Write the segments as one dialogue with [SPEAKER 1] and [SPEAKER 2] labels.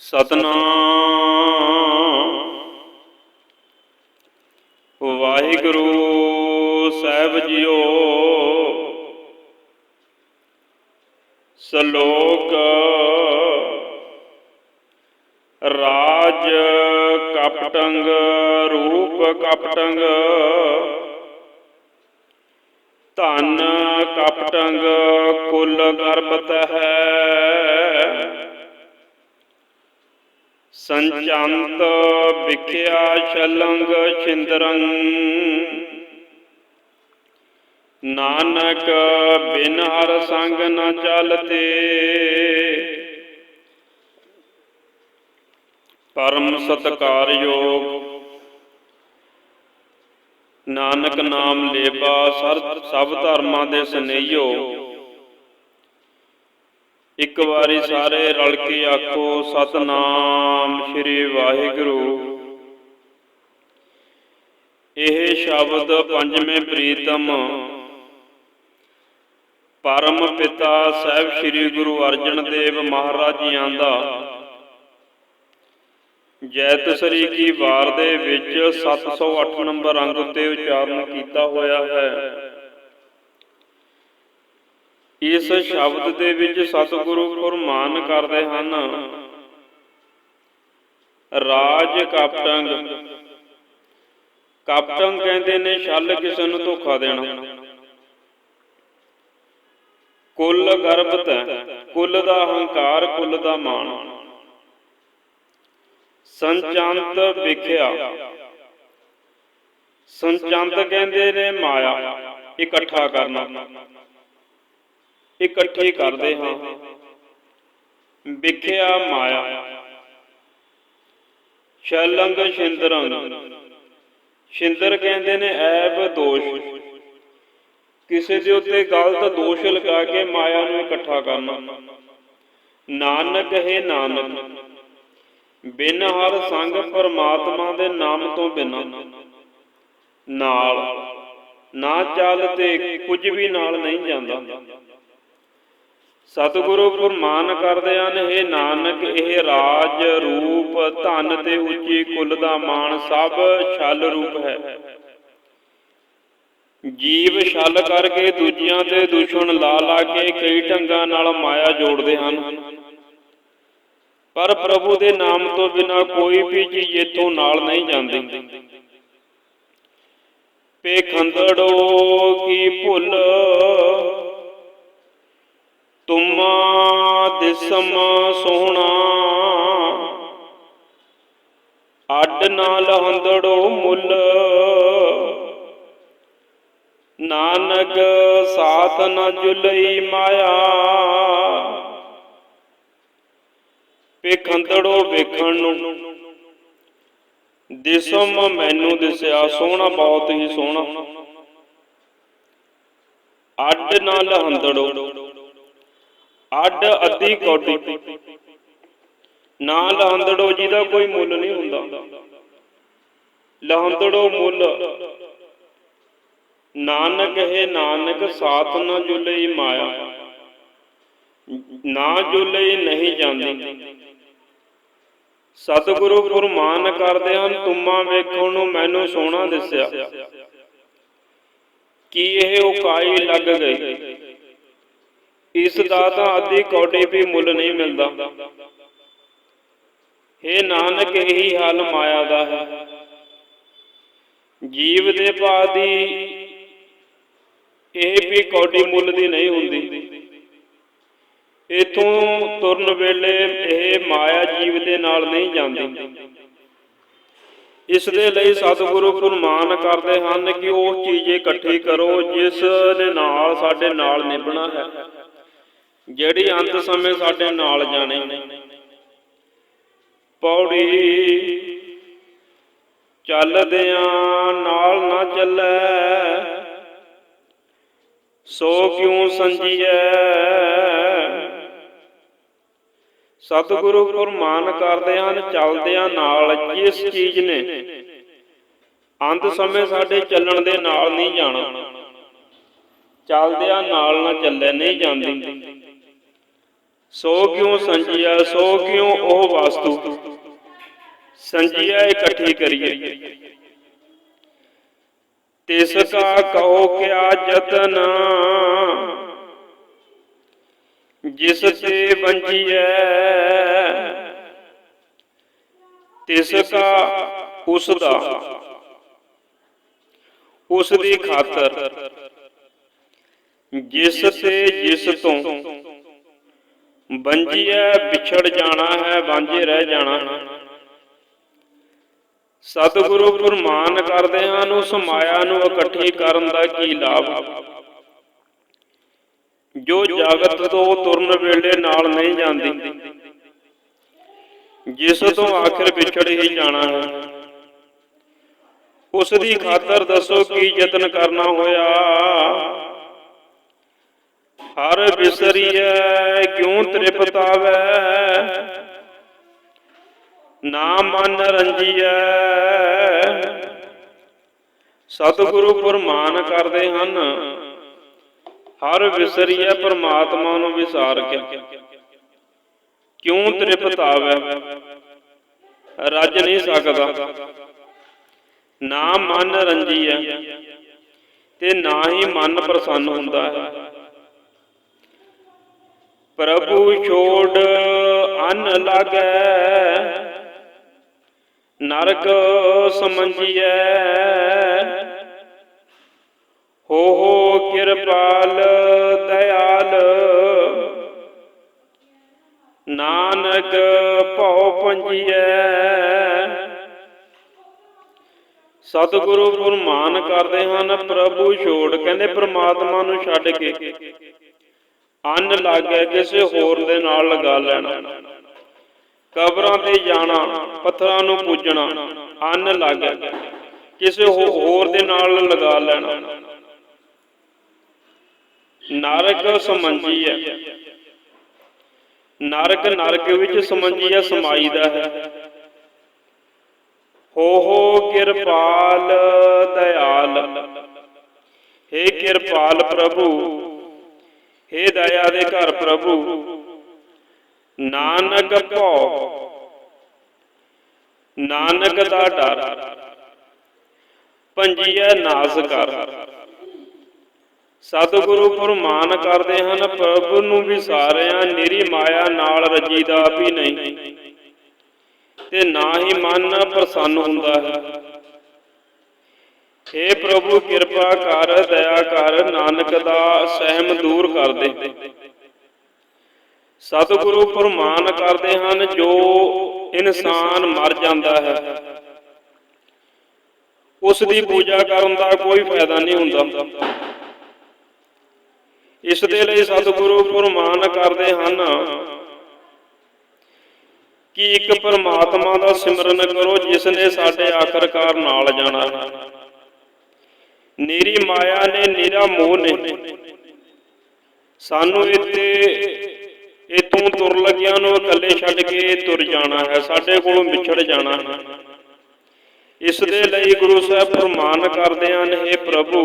[SPEAKER 1] ਸਤਨਾਮ। ਵਾਹਿਗੁਰੂ ਸਾਹਿਬ JIO. ਸ਼ਲੋਕ ਰਾਜ ਕਪਟੰਗ ਰੂਪ ਕਪਟੰਗ। ਧਨ ਕਪਟੰਗ ਕੁਲ ਗਰਬਤ ਹੈ ਸੰਚੰਤ ਵਿਖਿਆ ਛਲੰਗ ਛਿੰਦਰੰ। ਨਾਨਕ ਬਿਨ ਹਰ ਸੰਗ ਨ ਚਲਤੇ। ਪਰਮ ਸਤਕਾਰਯੋਗ। ਨਾਨਕ ਨਾਮ ਲੇਬਾ ਸਭ ਧਰਮਾਂ ਦੇ ਸਨੇਹੀਓ। ਇੱਕ ਵਾਰੀ ਸਾਰੇ ਰਲ ਕੇ ਆਖੋ, ਸਤਨਾਮ ਸ੍ਰੀ ਵਾਹਿਗੁਰੂ। ਇਹ ਸ਼ਬਦ ਪੰਜਵੇਂ ਪ੍ਰੀਤਮ ਪਰਮ ਪਿਤਾ ਸਾਹਿਬ ਸ੍ਰੀ ਗੁਰੂ ਅਰਜਨ ਦੇਵ ਮਹਾਰਾਜ ਜੀਆਂ ਦਾ। ਜੈਤ ਸ੍ਰੀ ਕੀ ਵਾਰ ਦੇ ਵਿੱਚ 708 ਨੰਬਰ ਅੰਗ ਉੱਤੇ ਉਚਾਰਨ ਕੀਤਾ ਹੋਇਆ ਹੈ। ਇਸ ਸ਼ਬਦ ਦੇ ਵਿੱਚ ਸਤਿਗੁਰੂ ਫਰਮਾਨ ਕਰਦੇ ਹਨ, ਰਾਜ ਕਪਟੰਗ। ਕਪਟੰਗ ਕਹਿੰਦੇ ਨੇ, ਛਲ ਕਿਸੇ ਨੂੰ ਧੋਖਾ ਦੇਣਾ। ਕੁੱਲ ਗਰਭਤ ਕੁੱਲ ਦਾ ਹੰਕਾਰ, ਕੁੱਲ ਦਾ ਮਾਣ। ਸੰਚੰਤ ਵਿਖਿਆ। ਸੰਚੰਤ ਕਹਿੰਦੇ ਨੇ, ਮਾਇਆ, ਇਕੱਠਾ ਕਰਨਾ। ਇਕੱਠੀ ਕਰਦੇ ਹਾਂ। ਵਿਖਿਆ ਮਾਇਆ। ਸ਼ਲੰਗ ਸ਼ਿੰਦਰੰਗ ਸ਼ਿੰਦਰ ਕਹਿੰਦੇ ਨੇ ਐਬ ਦੋਸ਼। ਕਿਸੇ ਦੇ ਉੱਤੇ ਗਲਤ ਦੋਸ਼ ਲਗਾ ਕੇ ਮਾਇਆ ਨੂੰ ਇਕੱਠਾ ਕਰਨਾ। ਨਾਨਕ ਹੈ ਨਾਨਕ। ਬਿਨ ਹਰ ਸੰਗ ਪਰਮਾਤਮਾ ਦੇ ਨਾਮ ਤੋਂ ਬਿਨਾਂ। ਨਾਲ। ਨਾ ਚੱਲ ਤੇ ਕੁਝ ਵੀ ਨਾਲ ਨਹੀਂ ਜਾਂਦਾ। ਸਤਿਗੁਰੂ ਫਰਮਾਨ ਕਰਦੇ ਹਨ ਇਹ ਨਾਨਕ, ਇਹ ਰਾਜ ਰੂਪ, ਧਨ ਤੇ ਉੱਚੀ ਕੁੱਲ ਦਾ ਮਾਣ ਸਭ ਛਲ ਰੂਪ ਹੈ। ਜੀਵ ਛਲ ਕਰਕੇ ਦੂਜਿਆਂ ਤੇ ਦੁਸ਼ਮਣ ਲਾ ਲਾ ਕੇ ਕਈ ਢੰਗਾਂ ਨਾਲ ਮਾਇਆ ਜੋੜਦੇ ਹਨ। ਪਰ ਪ੍ਰਭੂ ਦੇ ਨਾਮ ਤੋਂ ਬਿਨਾ ਕੋਈ ਵੀ ਚੀਜ਼ ਇਥੋਂ ਨਾਲ ਨਹੀਂ ਜਾਂਦੀ। ਪੇਖੰਦੜੋ ਕੀ ਭੁੱਲ ਤੁਮਾ ਦਿਸਮ ਸੋਹਣਾ। ਅੱਡ ਨਾ ਲਹੰਦੜੋ ਮੁੱਲ। ਨਾਨਕ ਸਾਥ ਨ ਜੁਲਈ ਮਾਇਆ। ਪੇਖੰਦੜੋ ਵੇਖਣ ਨੂੰ। ਦਿਸਮ ਮੈਨੂੰ ਦਿਸਿਆ, ਸੋਹਣਾ ਬਹੁਤ ਹੀ ਸੋਹਣਾ। ਅੱਡ ਨਾਲ ਲਹੰਦੜੋ ਅੱਡ ਅੱਧੀ ਕੌਡੀ। ਨਾ ਲਹੰਦੜੋ ਜਿਹਦਾ ਕੋਈ ਮੁੱਲ ਨਹੀਂ ਹੁੰਦਾ। ਲਹੰਦੜੋ ਮੁੱਲ। ਨਾਨਕ ਹੈ ਨਾਨਕ, ਸਾਥ ਨਾ ਜੁਲਈ ਮਾਇਆ। ਨਾ ਜੁਲਈ ਨਹੀਂ ਜਾਂਦੀ। ਸਤਿਗੁਰੂ ਫਰਮਾਨ ਕਰਦੇ ਹਨ, ਤੁਮਾਂ ਵੇਖਣ ਨੂੰ ਮੈਨੂੰ ਸੋਹਣਾ ਦਿਸਿਆ। ਕੀ ਇਹ ਉਕਾਈ ਲੱਗ ਗਈ? ਇਸ ਦਾ ਤਾਂ ਅੱਧੀ ਕੌਡੀ ਵੀ ਮੁੱਲ ਨਹੀਂ ਮਿਲਦਾ। हे ਨਾਨਕ, ਇਹੀ ਹਾਲ ਮਾਇਆ ਦਾ ਹੈ। ਜੀਵ ਦੇ ਬਾਦੀ ਇਹ ਵੀ ਕੌਡੀ ਮੁੱਲ ਦੀ ਨਹੀਂ ਹੁੰਦੀ। ਇਥੋਂ ਤੁਰਨ ਵੇਲੇ ਇਹ ਮਾਇਆ ਜੀਵ ਦੇ ਨਾਲ ਨਹੀਂ ਜਾਂਦੀ। ਇਸ ਦੇ ਲਈ ਸਤਿਗੁਰੂ ਫਰਮਾਨ ਕਰਦੇ ਹਨ ਕਿ ਉਹ ਚੀਜ਼ ਇਕੱਠੀ ਕਰੋ ਜਿਸ ਦੇ ਨਾਲ ਸਾਡੇ ਨਾਲ ਨਿਭਣਾ ਹੈ। ਜਿਹੜੀ ਅੰਤ ਸਮੇਂ ਸਾਡੇ ਨਾਲ ਜਾਣੇ। ਪੌੜੀ ਚੱਲਦਿਆਂ ਨਾਲ ਨਾ ਚੱਲੈ। ਸੋ ਕਿਉ ਸੰਜੀਐ? ਸਤਿਗੁਰੂ ਫਰਮਾਨ ਕਰਦੇ ਹਨ, ਚੱਲਦਿਆਂ ਨਾਲ ਜਿਸ ਚੀਜ਼ ਨੇ। ਅੰਤ ਸਮੇਂ ਸਾਡੇ ਚੱਲਣ ਦੇ ਨਾਲ ਨਹੀਂ ਜਾਣਾ। ਚੱਲਦਿਆਂ ਨਾਲ ਨਾ ਚੱਲੇ, ਨਹੀਂ ਜਾਂਦੀ। ਸੋ ਕਿਉ ਸੰਜੀਆ, ਸੋ ਕਿਉ ਉਹ ਵਸਤੂ? ਸੰਜੀਆ ਇਕੱਠੀ ਕਰੀਏ। ਤਿਸ ਕਾ ਕਹੋ ਕਿਆ ਜਤਨ ਜਿਸ ਤੇ ਵੰਜੀਐ ਤਿਸ ਕਾ ਉਸ ਦਾ ਉਸ ਦੀ ਖਾਤਰ। ਜਿਸ ਤੇ ਜਿਸ ਤੋਂ ਵੰਜੀਐ ਵਿਛੜ ਜਾਣਾ ਹੈ, ਵਾਂਝੇ ਰਹਿ ਜਾਣਾ। ਸਤਿਗੁਰੂ ਫਰਮਾਨ ਕਰਦੇ ਹਨ ਉਸ ਮਾਇਆ ਨੂੰ ਇਕੱਠੀ ਕਰਨ ਦਾ ਕੀ ਲਾਭ? ਜੋ ਜਗਤ ਤੋਂ ਤੁਰਨ ਵੇਲੇ ਨਾਲ ਨਹੀਂ ਜਾਂਦੀ, ਜਿਸ ਤੋਂ ਆਖਿਰ ਵਿਛੜ ਹੀ ਜਾਣਾ ਹੈ। ਉਸ ਦੀ ਖਾਤਰ ਦੱਸੋ ਕੀ ਯਤਨ ਕਰਨਾ ਹੋਇਆ? ਹਰ ਬਿਸਰੀਐ, ਕਿਉ ਤ੍ਰਿਪਤਾਵੈ? ਨਾ ਮਨ ਰੰਜੀਐ। ਸਤਿਗੁਰੂ ਫਰਮਾਨ ਕਰਦੇ ਹਨ। ਹਰ ਵਿਸਰੀਐ ਪਰਮਾਤਮਾ ਨੂੰ ਵਿਸਾਰ ਕੇ। ਕਿਉਂ ਤ੍ਰਿਪਤਾਵੈ? ਰੱਜ ਨਹੀਂ ਸਕਦਾ। ਨਾ ਮਨ ਰੰਜੀਐ ਤੇ ਨਾ ਹੀ ਮਨ ਪ੍ਰਸੰਨ ਹੁੰਦਾ ਹੈ। ਪ੍ਰਭੂ ਛੋੜ ਅੰਨ ਲਾਗੈ। ਨਰਕ ਸਮਝੀਐ। ਹੋ ਹੋ ਕਿਰਪਾਲ ਦਇਆਲ। ਨਾਨਕ ਭਉ ਪੰਜੀਐ। ਸਤਿਗੁਰੂ ਗੁਰਮਾਨ ਕਰਦੇ ਹਨ, ਪ੍ਰਭੂ ਛੋੜ, ਕਹਿੰਦੇ ਪ੍ਰਮਾਤਮਾ ਨੂੰ ਛੱਡ ਕੇ। ਅੰਨ ਲਾਗੇ ਕਿਸੇ ਹੋਰ ਦੇ ਨਾਲ ਲਗਾ ਲੈਣਾ। ਕਬਰਾਂ ਤੇ ਜਾਣਾ, ਪੱਥਰਾਂ ਨੂੰ ਪੂਜਣਾ, ਅੰਨ ਲਾਗੇ ਕਿਸੇ ਹੋਰ ਦੇ ਨਾਲ ਲਗਾ ਲੈਣਾ। ਨਰਕ ਸਮੰਜੀ ਹੈ। ਨਰਕ ਨਰਕ ਵਿੱਚ ਸਮੰਜੀ ਹੈ ਸਮਾਈਦਾ ਹੈ ਹੋ। ਹੋ ਕਿਰਪਾਲ ਦਇਆਲ। हे ਕਿਰਪਾਲ ਪ੍ਰਭੂ हे ਦਇਆ ਦੇ ਘਰ ਪ੍ਰਭੂ, ਨਾਨਕ ਭਉ। ਨਾਨਕ ਦਾ ਡਰ ਪੰਜੀਐ ਨਾਸ ਕਰ। ਸਤਿਗੁਰੂ ਫਰਮਾਨ ਕਰਦੇ ਹਨ, ਪ੍ਰਭੂ ਨੂੰ ਵਿਸਾਰਿਆ ਨਿਰੀ ਮਾਇਆ ਨਾਲ ਰਜੀਦਾ ਵੀ ਨਹੀਂ। ਤੇ ਨਾ ਹੀ ਮਨ ਪ੍ਰਸੰਨ ਹੁੰਦਾ ਹੈ। ਏ ਪ੍ਰਭੂ, ਕਿਰਪਾ ਕਰ, ਦਇਆ ਕਰ, ਨਾਨਕ ਦਾ ਸਹਿਮ ਦੂਰ ਕਰ ਦੇ। ਸਤਿਗੁਰੂ ਫਰਮਾਨ ਕਰਦੇ ਹਨ, ਜੋ ਇਨਸਾਨ ਮਰ ਜਾਂਦਾ ਹੈ। ਉਸ ਦੀ ਪੂਜਾ ਕਰਨ ਦਾ ਕੋਈ ਫਾਇਦਾ ਨਹੀਂ ਹੁੰਦਾ। ਇਸ ਦੇ ਲਈ ਸਤਿਗੁਰੂ ਫਰਮਾਨ ਕਰਦੇ ਹਨ ਕਿ ਇੱਕ ਪਰਮਾਤਮਾ ਦਾ ਸਿਮਰਨ ਕਰੋ, ਜਿਸ ਨੇ ਸਾਡੇ ਆਖਰਕਾਰ ਨਾਲ ਜਾਣਾ ਹੈ। ਨੀਰੀ ਮਾਇਆ ਨੇ ਨੀਰਾ ਮੋਹ ਨੇ ਸਾਨੂੰ ਇੱਥੇ ਇਤੋਂ ਤੁਰ ਲੱਗਿਆਂ ਨੂੰ ਇਕੱਲੇ ਛੱਡ ਕੇ ਤੁਰ ਜਾਣਾ ਹੈ ਸਾਡੇ ਕੋਲੋਂ ਵਿਛੜ ਜਾਣਾ ਹੈ ਇਸ ਦੇ ਲਈ ਗੁਰੂ ਸਾਹਿਬ ਫਰਮਾਨ ਕਰਦੇ ਹਨ हे ਪ੍ਰਭੂ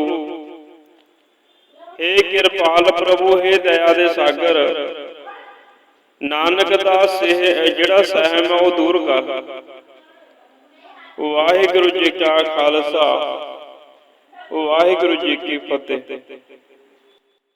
[SPEAKER 1] हे ਕਿਰਪਾਲ ਪ੍ਰਭੂ हे ਦਇਆ ਦੇ ਸਾਗਰ ਨਾਨਕ ਦਾ ਸਹਿ ਜਿਹੜਾ ਸਹਿਮ ਹੈ ਉਹ ਦੂਰ ਕਰ ਵਾਹਿਗੁਰੂ ਜੀ ਕਾ ਖਾਲਸਾ ਵਾਹਿਗੁਰੂ ਜੀ ਕੀ ਫਤਿਹ।